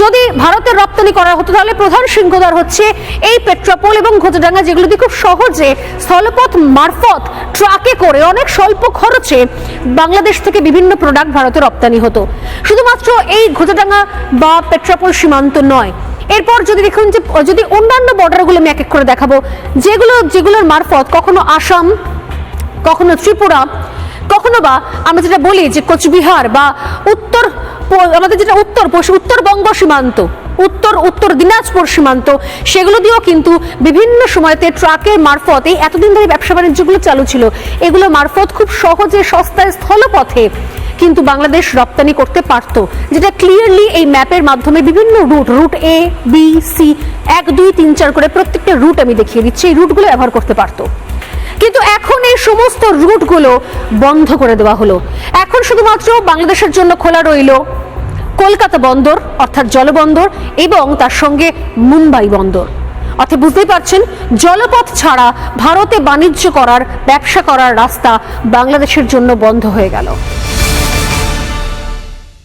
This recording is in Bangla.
যদি ভারতের রপ্তানি করা হতো, তাহলে প্রধান সিংহদার হচ্ছে এই পেট্রাপোল এবং ঘোচডাঙ্গা যেগুলো খুব সহজে স্থলপথ মারফত ট্রাকে করে অনেক স্বল্প খরচে বাংলাদেশ থেকে বিভিন্ন প্রোডাক্ট ভারতে রপ্তানি হতো। শুধুমাত্র এই ঘোচডাঙ্গা বা পেট্রাপোল সীমান্ত নয়। এরপর যদি দেখুন যে, যদি অন্যান্য বর্ডারগুলো আমি এক এক করে দেখাবো, যেগুলো, যেগুলোর মারফত কখনো আসাম, কখনো ত্রিপুরা, কখনো বা আমরা যেটা বলি যে কোচবিহার বা উত্তর আমাদের যেটা উত্তর উত্তরবঙ্গ সীমান্ত, উত্তর উত্তর দিনাজপুর সীমান্ত, সেগুলো দিয়েও কিন্তু বিভিন্ন সময়তে ট্রাকের মারফত, এই এতদিন ধরে ব্যবসা বাণিজ্যগুলো চালু ছিল, এগুলো মারফত খুব সহজে সস্তায় স্থলপথে কিন্তু বাংলাদেশ রপ্তানি করতে পারতো, যেটা ক্লিয়ারলি এই ম্যাপের মাধ্যমে বিভিন্ন route route A B C এক, দুই, তিন, চার করে প্রত্যেকটা রুট আমি দেখিয়ে দিচ্ছি, এই রুটগুলো ব্যবহার করতে পারতো। কিন্তু এখন এই সমস্ত রুটগুলো বন্ধ করে দেওয়া হলো। এখন শুধুমাত্র বাংলাদেশের জন্য খোলা রইল কলকাতা বন্দর, অর্থাৎ জলবন্দর এবং তার সঙ্গে মুম্বাই বন্দর। অর্থাৎ বুঝতেই পারছেন, জলপথ ছাড়া ভারতে বাণিজ্য করার, ব্যবসা করার রাস্তা বাংলাদেশের জন্য বন্ধ হয়ে গেল।